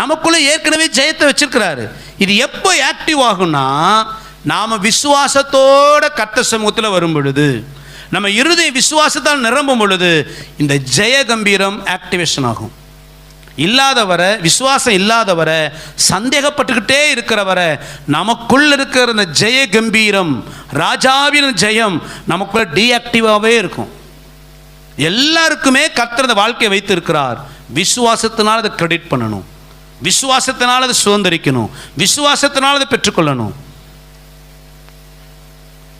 நமக்குள்ளே ஏற்கனவே ஜெயத்தை வச்சிருக்கிறாரு. இது எப்போ ஆக்டிவ் ஆகும்னா நாம் விசுவாசத்தோட கர்த்த சமூகத்தில் வரும் பொழுது நம்ம இருதய விசுவாசத்தால் நிரம்பும் பொழுது இந்த ஜெய கம்பீரம் ஆக்டிவேஷன் ஆகும். இல்லாதவரை விசுவாசம் இல்லாதவரை சந்தேகப்பட்டுக்கிட்டே இருக்கிறவரை நமக்குள்ள இருக்கிற இந்த ஜெய கம்பீரம் ராஜாவின் ஜெயம் நமக்குள்ள டீஆக்டிவாகவே இருக்கும். எல்லாருக்குமே கர்த்தர் வாழ்க்கையை வைத்திருக்கிறார். விசுவாசத்தினால் அதை கிரெடிட் பண்ணணும். விசுவாசத்தினால் அதை சுதந்திரிக்கணும். விசுவாசத்தினால் அதை பெற்றுக்கொள்ளணும்.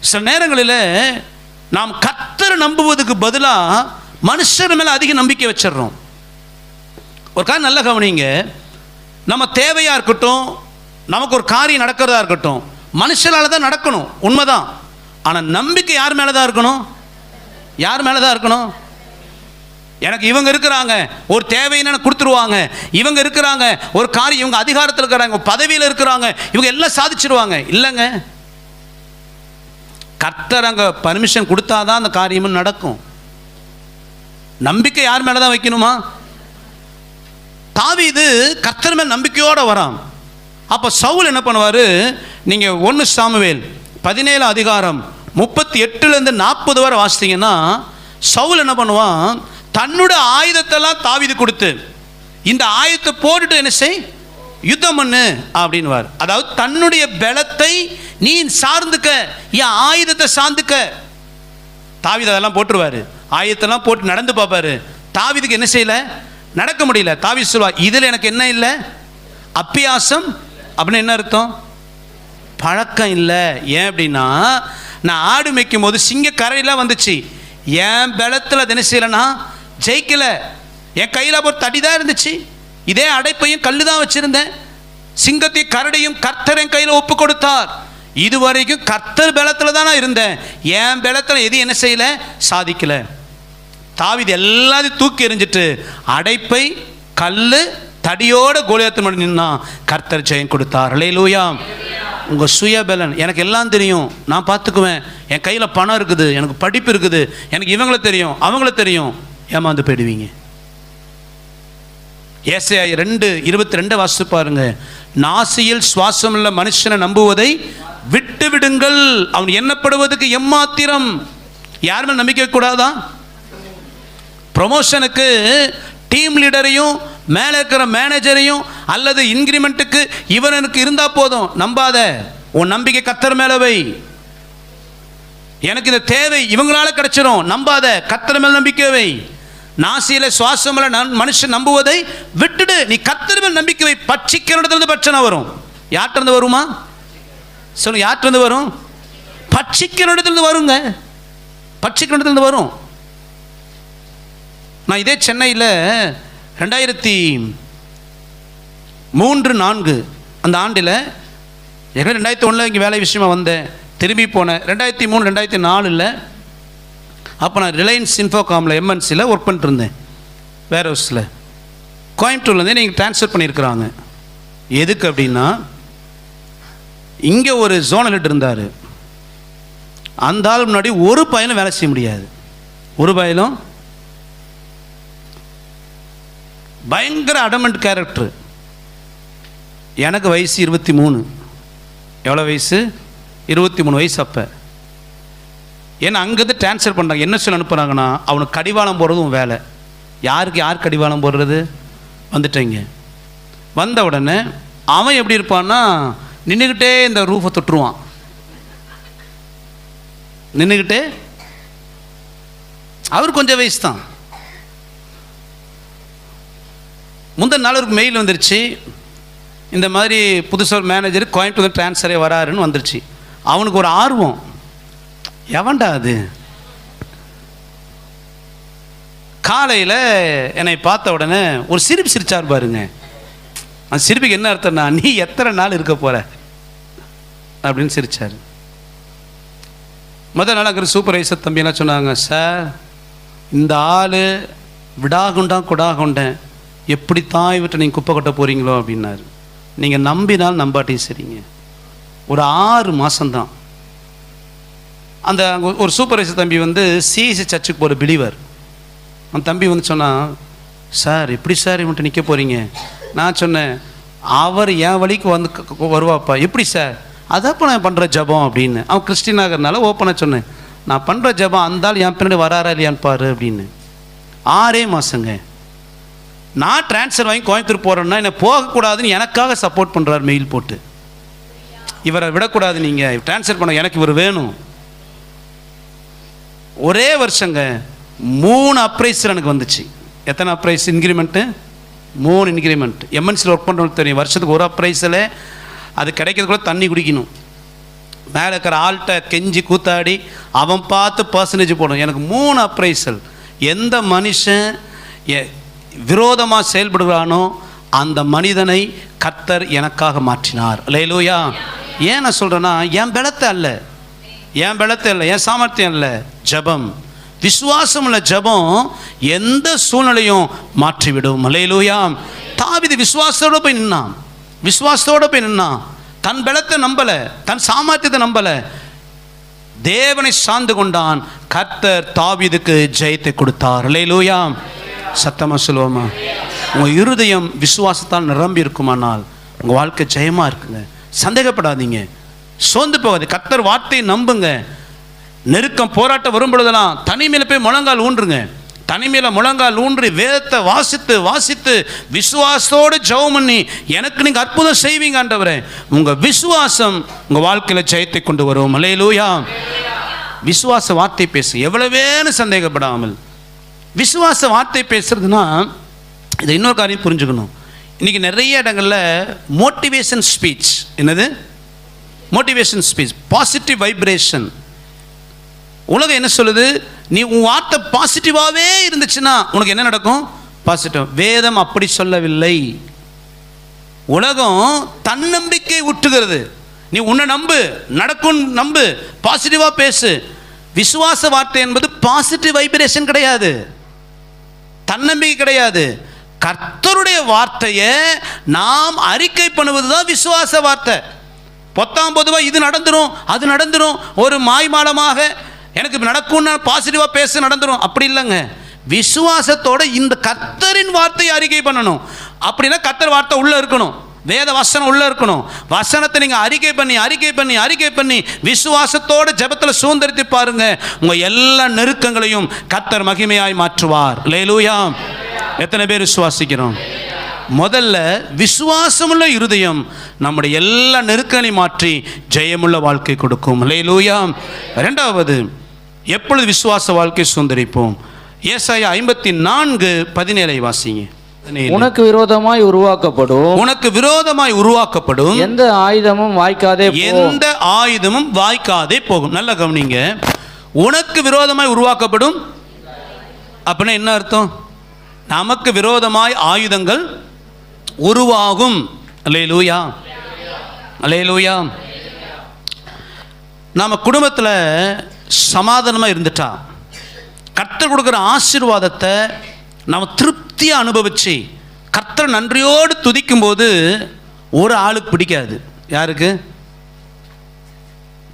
சில நேரங்களில் நாம் கத்தரை நம்புவதுக்கு பதிலாக மனுஷர் மேலே அதிக நம்பிக்கை வச்சிடுறோம். ஒரு காரியம் நல்ல கவனிங்க. நம்ம தேவையாக இருக்கட்டும் நமக்கு ஒரு காரியம் நடக்கிறதா இருக்கட்டும் மனுஷனால தான் நடக்கணும். உண்மைதான். ஆனால் நம்பிக்கை யார் மேலே தான் இருக்கணும்? யார் மேலே தான் இருக்கணும்? எனக்கு இவங்க இருக்கிறாங்க ஒரு தேவைன்னு கொடுத்துருவாங்க. இவங்க இருக்கிறாங்க ஒரு காரியம் இவங்க அதிகாரத்தில் இருக்கிறாங்க பதவியில் இருக்கிறாங்க இவங்க எல்லாம் சாதிச்சிருவாங்க. இல்லைங்க. கர்த்தர் அங்கே பர்மிஷன் கொடுத்தாதான் அந்த காரியமும் நடக்கும். நம்பிக்கை யார் மேலே தான் வைக்கணுமா தாவீது கர்த்தர் மேல் நம்பிக்கையோடு வரான். அப்போ சவுல் என்ன பண்ணுவார்? நீங்கள் ஒன்று சாமுவேல் பதினேழு அதிகாரம் முப்பத்தி எட்டுலேருந்து நாற்பது வரை வாசித்தீங்கன்னா சவுல் என்ன பண்ணுவான்? தன்னோட ஆயுதத்தெல்லாம் தாவீது கொடுத்து இந்த ஆயுதத்தை போட்டுட்டு என்ன செய்? யுத்தம் பண்ணு அப்படின்வார் அதாவது தன்னுடைய பலத்தை நீ சார்ந்துக்க என் ஆயுதத்தை சார்ந்துக்க. தாவீது அதெல்லாம் போட்டுருவாரு. ஆயுதத்தெல்லாம் போட்டு நடந்து பார்ப்பாரு. தாவீதுக்கு என்ன செய்யல? நடக்க முடியல. தாவி சொல்வார் இதில் எனக்கு என்ன இல்லை? அப்பியாசம்? அப்படின்னு என்ன அர்த்தம்? பழக்கம் இல்லை. ஏன் அப்படின்னா நான் ஆடு மேய்க்கும் போது சிங்க கரையெல்லாம் வந்துச்சு. என் பலத்தில் அது என்ன செய்யலைன்னா ஜெயிக்கல. என் கையில் ஒரு தடி தான் இருந்துச்சு. இதே அடைப்பையும் கல் தான் வச்சுருந்தேன். சிங்கத்தையும் கரடையும் கர்த்தர் என் கையில் ஒப்பு கொடுத்தார். இதுவரைக்கும் கர்த்தர் பலத்தில் தான் நான் இருந்தேன். என் பலத்தில் எது என்ன செய்யல? சாதிக்கல. தாவிது எல்லாத்தையும் தூக்கி எறிஞ்சிட்டு அடைப்பை கல் தடியோட கோலியத்து மணி நின்னான். கர்த்தர் ஜெயம் கொடுத்தார். லே ஹalleluya உங்கள் சுயபலன். எனக்கு எல்லாம் தெரியும். நான் பார்த்துக்குவேன். என் கையில் பணம் இருக்குது. எனக்கு படிப்பு இருக்குது. எனக்கு இவங்களை தெரியும். அவங்கள தெரியும். ஏமாந்து போயிடுவீங்க ஏசையா ரெண்டு இருபத்தி ரெண்டு வாசித்து பாருங்க. நாசியில் சுவாசம் உள்ள மனுஷனை நம்புவதை விட்டு விடுங்கள் அவன் எண்ணப்படுவதற்கு எம்மாத்திரம். யாருமே நம்பிக்கை கூடாதா ப்ரொமோஷனுக்கு டீம் லீடரையும் மேலே இருக்கிற மேனேஜரையும் அல்லது இன்க்ரிமெண்ட்டுக்கு எனக்கு இருந்தால் போதும். நம்பாத. உன் நம்பிக்கை கத்தர் மேலே வை. எனக்கு இந்த தேவை இவங்களால கிடைச்சிடும் நம்பாத. கத்தர் மேல் நம்பிக்கை வை. நாசியில சுவாசமில்ல மனுஷன் நம்புவதை விட்டுடு. நீ கத்தர் நம்பிக்கை வை பட்சிக்கிறதுலேருந்து பிரச்சனை வரும். யார்கிட்ட வருமா? சொல்லு யார்கிட்ட வரும்? பட்சிக்கிறதுலேருந்து வருங்க. பட்சிக்கிறதுலேருந்து வரும். நான் இதே சென்னையில் ரெண்டாயிரத்தி மூன்று நான்கு அந்த ஆண்டில் ஏற்கனவே ரெண்டாயிரத்தி ஒன்றில் இங்கே வேலை விஷயமா வந்தேன். திரும்பி போனேன். ரெண்டாயிரத்தி மூணு ரெண்டாயிரத்தி நாலில் அப்போ நான் ரிலையன்ஸ் இன்ஃபோகாமில் எம்என்சியில் ஒர்க் பண்ணிட்டுருந்தேன். வேர் ஹவுஸில் கோயம்புத்தூர்லேருந்தே நீங்கள் ட்ரான்ஸ்ஃபர் பண்ணியிருக்கிறாங்க. எதுக்கு அப்படின்னா இங்கே ஒரு ஜோனல் ஹெட் இருந்தார். அந்த ஆள் முன்னாடி ஒரு பயலும் வேலை செய்ய முடியாது. ஒரு பயலும் பயங்கர அடமெண்ட் கேரக்டர் எனக்கு வயசு இருபத்தி மூணு. எவ்வளோ வயசு? இருபத்தி மூணு வயசு அப்போ. ஏன்னா அங்கேருந்து ட்ரான்ஸ்ஃபர் பண்ணுறாங்க என்ன சொல்லி அனுப்புகிறாங்கன்னா அவனுக்கு கடிவாளம் போடுறதும் வேலை. யாருக்கு யார் கடிவாளம் போடுறது? வந்துட்டீங்க. வந்த உடனே அவன் எப்படி இருப்பான்னா நின்றுக்கிட்டே இந்த ரூஃபை தொட்டுருவான். நின்றுக்கிட்டே அவர் கொஞ்சம் வயசு தான். முந்தின நாள் ஒரு மெயில் வந்துருச்சு. இந்த மாதிரி புதுசாக மேனேஜர் கோயம்புத்தூர் ட்ரான்ஸ்ஃபரே வராருன்னு வந்துருச்சு. அவனுக்கு ஒரு ஆர்வம். எவன்டா அது? காலையில் என்னை பார்த்த உடனே ஒரு சிரிப்பு சிரிச்சார் பாருங்க. அந்த சிரிப்புக்கு என்ன அர்த்தம்னா நீ எத்தனை நாள் இருக்க போற? அப்படின்னு சிரிச்சார். முதல் நாள் அங்கே சூப்பர்வைசர் தம்பியெல்லாம் சொன்னாங்க சார் இந்த ஆள் விடாகுண்டான் குடாகுண்டேன் எப்படித்தான் இவற்றை நீங்கள் குப்பை கொட்ட போகிறீங்களோ அப்படின்னாரு. நீங்கள் நம்பினால் நம்பாட்டியும் சரிங்க. ஒரு ஆறு மாதம்தான் அந்த ஒரு சூப்பர்வைசர் தம்பி வந்து சிஎஸ்சி சர்ச்சுக்கு போகிற பிலீவர் அந்த தம்பி வந்து சொன்னான் சார் எப்படி சார் இவன்ட்டு நிற்க போகிறீங்க நான் சொன்னேன் அவர் என் வழிக்கு வந்து வருவாப்பா. எப்படி சார்? அதப்போ நான் பண்ணுற ஜெபம் அப்படின்னு. அவன் கிறிஸ்டினாகிறதுனால ஓப்பனாக சொன்னேன் நான் பண்ணுற ஜெபம் அந்த என் பின்னாடி வராரா இல்லையான்னு பாரு அப்படின்னு. ஆறே மாதங்க நான் ட்ரான்ஸ்ஃபர் வாங்கி கோயம்புத்தூர் போகிறேன்னா என்னை போகக்கூடாதுன்னு எனக்காக சப்போர்ட் பண்ணுறார் மெயில் போட்டு. இவரை விடக்கூடாது நீங்கள் டிரான்ஸ்ஃபர் பண்ண எனக்கு இவர் வேணும். ஒரே வருஷங்க மூணு அப்ரைஸர் எனக்கு வந்துச்சு. எத்தனை அப்ரைஸ் இன்க்ரிமெண்ட்டு மூணு இன்க்ரிமெண்ட் எம்என்சியில் ஒர்க் பண்ணுறவங்களுக்கு தெரியும் வருஷத்துக்கு ஒரு அப்ரைஸில் அது கிடைக்கிறதுக்குள்ள தண்ணி குடிக்கணும். மேலே இருக்கிற ஆள்கிட்ட கெஞ்சி கூத்தாடி அவன் பார்த்து பர்சன்டேஜ் போடணும். எனக்கு மூணு அப்ரைசல் எந்த மனுஷன் எ- விரோதமாக செயல்படுகிறானோ அந்த மனிதனை கத்தர் எனக்காக மாற்றினார். லேலூயா ஏன் நான் சொல்கிறேன்னா என் பலத்தை அல்ல. என் பலத்தை இல்லை என் சாமர்த்தியம் இல்லை ஜெபம். விசுவாசம் உள்ள ஜெபம் எந்த சூழ்நிலையும் மாற்றிவிடும். லேலூயா தாவிது விசுவாசத்தோட போய் நின்னான். விசுவாசத்தோட போய் நின்னான். தன் பலத்தை நம்பல தன் சாமர்த்தியத்தை நம்பல. தேவனை சார்ந்து கொண்டான். கர்த்தர் தாவிதுக்கு ஜெயத்தை கொடுத்தார். லேலூயா சத்தமா சொல்லுவோமா? உங்க இருதயம் விசுவாசத்தால் நிரம்பி இருக்குமானால் உங்க வாழ்க்கை ஜெயமா இருக்குங்க. சந்தேகப்படாதீங்க. சோர்ந்து போகாது கர்த்தர் வார்த்தையை நம்புங்க. நெருக்கம் போராட்டம் வரும் பொழுதெல்லாம் தனிமையில் போய் முழங்கால் ஊன்றுங்க. தனிமையில் முழங்கால் ஊன்றி வேதத்தை வாசித்து வாசித்து விசுவாசத்தோடு ஜெபம் பண்ணி எனக்கு நீங்கள் அற்புதம் செய்வீங்க ஆண்டவரே. விசுவாசம் உங்கள் வாழ்க்கையில் ஜெயத்தை கொண்டு வரும். மலையிலூயா விசுவாச வார்த்தை பேசு. எவ்வளவேன்னு சந்தேகப்படாமல். விசுவாச வார்த்தை பேசுறதுன்னா இதை இன்னொரு காரியம் புரிஞ்சுக்கணும். இன்னைக்கு நிறைய இடங்கள்ல மோட்டிவேஷன் ஸ்பீச் என்னது? மோட்டிவேஷன் ஸ்பீச் பாசிட்டிவ் வைப்ரேஷன் உலகம் என்ன சொல்லுது? நீ உன் வார்த்தை பாசிட்டிவாகவே இருந்துச்சுன்னா உனக்கு என்ன நடக்கும்? பாசிட்டிவ் வேதம் அப்படி சொல்லவில்லை. உலகம் தன்னம்பிக்கை ஊட்டுகிறது. நீ உன்னை நம்பு. நடக்கும் நம்பு. பாசிட்டிவாக பேசு. விசுவாச வார்த்தை என்பது பாசிட்டிவ் வைப்ரேஷன் கிடையாது. தன்னம்பிக்கை கிடையாது. கர்த்தருடைய வார்த்தையை நாம் அறிக்கை பண்ணுவது தான் விசுவாச வார்த்தை. பொத்தாம் பொதுவாக இது நடந்துடும் அது நடந்துடும் ஒரு மாய்மாலமாக எனக்கு நடக்கும்னு பாசிட்டிவாக பேச நடந்துரும். அப்படி இல்லைங்க. விசுவாசத்தோட இந்த கத்தரின் வார்த்தையை அறிக்கை பண்ணணும். அப்படின்னா கத்தர் வார்த்தை உள்ளே இருக்கணும். வேத வசனம் உள்ளே இருக்கணும். வசனத்தை நீங்கள் அறிக்கை பண்ணி அறிக்கை பண்ணி அறிக்கை பண்ணி விசுவாசத்தோட ஜபத்தில் சுதந்திரித்து பாருங்க. உங்கள் எல்லா நெருக்கங்களையும் கத்தர் மகிமையாய் மாற்றுவார். லேலூயா எத்தனை பேர் விசுவாசிக்கிறோம்? முதல்ல விசுவாசமுள்ள இருதயம் நம்முடைய எல்லா நெருக்கங்களையும் மாற்றி ஜெயமுள்ள வாழ்க்கை கொடுக்கும். லேலூயா இரண்டாவது எப்பொழுது விசுவாச வாழ்க்கை சுதந்திரிப்போம்? ஏசாயா ஐம்பத்தி நான்கு பதினேழை வாசிங்க. உனக்கு விரோதமாய் உருவாக்கப்படும். உனக்கு விரோதமாய் உருவாக்கப்படும். எந்த ஆயுதமும் வாய்க்காதே. எந்த ஆயுதமும் வாய்க்காதே போகும். நல்ல கவனிங்க. உனக்கு விரோதமாய் உருவாக்கப்படும். அப்படின்னா என்ன அர்த்தம்? நமக்கு விரோதமாய் ஆயுதங்கள் உருவாகும். அலே லூயா அலே அல்லேலூயா. நம்ம குடும்பத்தில் சமாதானமாக இருந்துட்டா. கர்த்தர் கொடுக்குற ஆசீர்வாதத்தை நம்ம திருப்தியாக அனுபவிச்சு கர்த்தர் நன்றியோடு துதிக்கும்போது ஒரு ஆளுக்கு பிடிக்காது. யாருக்கு?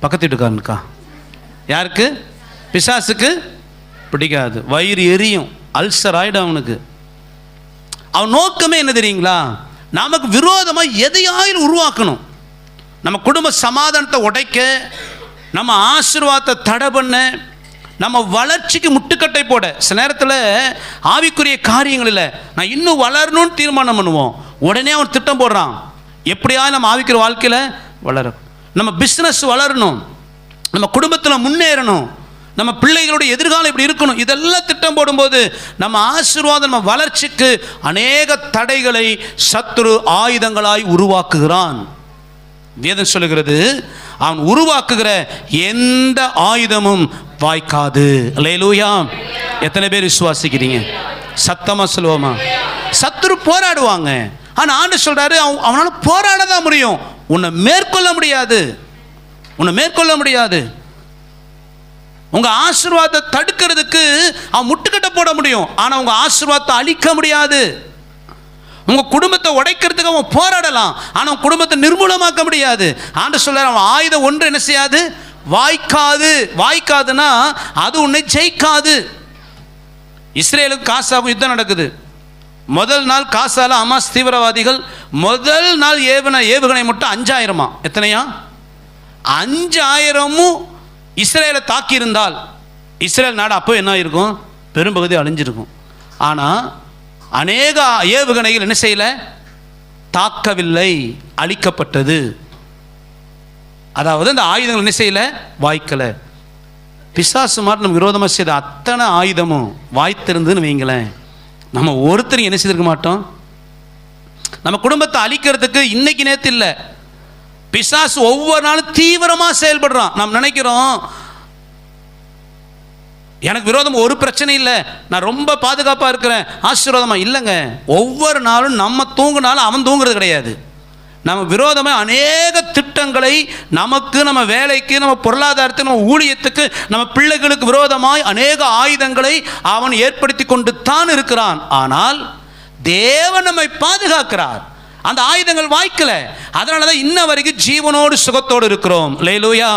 பக்கத்து வீட்டுக்காரனுக்கா? யாருக்கு? பிசாசுக்கு பிடிக்காது. வயிறு எரியும். அல்சர் ஆகிடும் அவனுக்கு. அவன் நோக்கமே என்ன தெரியுங்களா? நமக்கு விரோதமாக எதையாயிலும் உருவாக்கணும். நம்ம குடும்ப சமாதானத்தை உடைக்க நம்ம ஆசீர்வாதத்தை தடை பண்ண நம்ம வளர்ச்சிக்கு முட்டுக்கட்டை போட. சில நேரத்தில் ஆவிக்குரிய காரியங்களில் நான் இன்னும் வளரணும்னு தீர்மானம் பண்ணுவோம். உடனே அவன் திட்டம் போடுறான். எப்படியாவது நம்ம ஆவிக்கிற வாழ்க்கையில் வளரும் நம்ம பிஸ்னஸ் வளரணும். நம்ம குடும்பத்தில் முன்னேறணும். நம்ம பிள்ளைகளுடைய எதிர்காலம் இப்படி இருக்கணும். இதெல்லாம் திட்டம் போடும்போது நம்ம ஆசீர்வாதம் நம்ம வளர்ச்சிக்கு அநேக தடைகளை சத்துரு ஆயுதங்களாய் உருவாக்குகிறான். வேதம் சொல்லுகிறது அவன் உருவாக்குகிற எந்த ஆயுதமும் வாய்க்காது. லேலூயா எத்தனை பேர் விசுவாசிக்கிறீங்க? சத்தமா சொல்லுவோமா? சத்துரு போராடுவாங்க. ஆனால் ஆண்டு சொல்கிறாரு அவன் அவனால் போராட தான் முடியும். உன்னை மேற்கொள்ள முடியாது. உன்னை மேற்கொள்ள முடியாது. உங்க ஆசீர்வாதத்தை தடுக்கிறதுக்கு அவன் முட்டுக்கட்டை போட முடியும். ஆனா உங்க ஆசீர்வாதத்தை அழிக்க முடியாது. உங்க குடும்பத்தை உடைக்கிறதுக்கு அவன் போராடலாம். ஆனா அவன் குடும்பத்தை நிர்மூலமாக்க முடியாது. ஆண்டு சொல்ல அவன் ஆயுதம் ஒன்று என்ன செய்யாது? வாய்க்காது. வாய்க்காதுன்னா அது உன்னை ஜெயிக்காது. இஸ்ரேலுக்கு காசாவும் யுத்தம் நடக்குது. முதல் நாள் காசால அமாஸ் தீவிரவாதிகள் முதல் நாள் ஏவுன ஏவுகணை மட்டும் அஞ்சாயிரமா? எத்தனையா? அஞ்சாயிரமும் இஸ்ரேலை தாக்கியிருந்தால் இஸ்ரேல் நாடு அப்போ என்ன இருக்கும் பெரும்பகுதி அழிஞ்சிருக்கும். ஆனால் அநேக ஏவுகணைகள் என்ன செய்யல? தாக்கவில்லை அழிக்கப்பட்டது. அதாவது அந்த ஆயுதங்கள் என்ன செய்யல? வாய்க்கலை. பிசாசு மாதிரி நம்ம விரோதமாக செய்த அத்தனை ஆயுதமும் வாய்த்திருந்துன்னு வைங்களேன் நம்ம ஒருத்தரும் என்ன செய்திருக்க மாட்டோம்? நம்ம குடும்பத்தை அழிக்கிறதுக்கு இன்னைக்கு நேற்று இல்லை. பிசாசு ஒவ்வொரு நாளும் தீவிரமாக செயல்படுறான். நாம் நினைக்கிறோம் எனக்கு விரோதம் ஒரு பிரச்சனை இல்லை. நான் ரொம்ப பாதுகாப்பாக இருக்கிறேன். ஆசீர்வாதமாக இல்லைங்க. ஒவ்வொரு நாளும் நம்ம தூங்கினாலும் அவன் தூங்குறது கிடையாது. நம்ம விரோதமாக அநேக திட்டங்களை நமக்கு நம்ம வேலைக்கு நம்ம பொருளாதாரத்துக்கு நம்ம ஊழியத்துக்கு நம்ம பிள்ளைகளுக்கு விரோதமாய் அநேக ஆயுதங்களை அவன் ஏற்படுத்தி கொண்டு தான் இருக்கிறான். ஆனால் தேவன் நம்மை பாதுகாக்கிறார். அந்த ஆயுதங்கள் வாய்க்கல. அதனால தான் இன்ன வரைக்கும் ஜீவனோடு சுகத்தோடு இருக்கிறோம். லேலூயா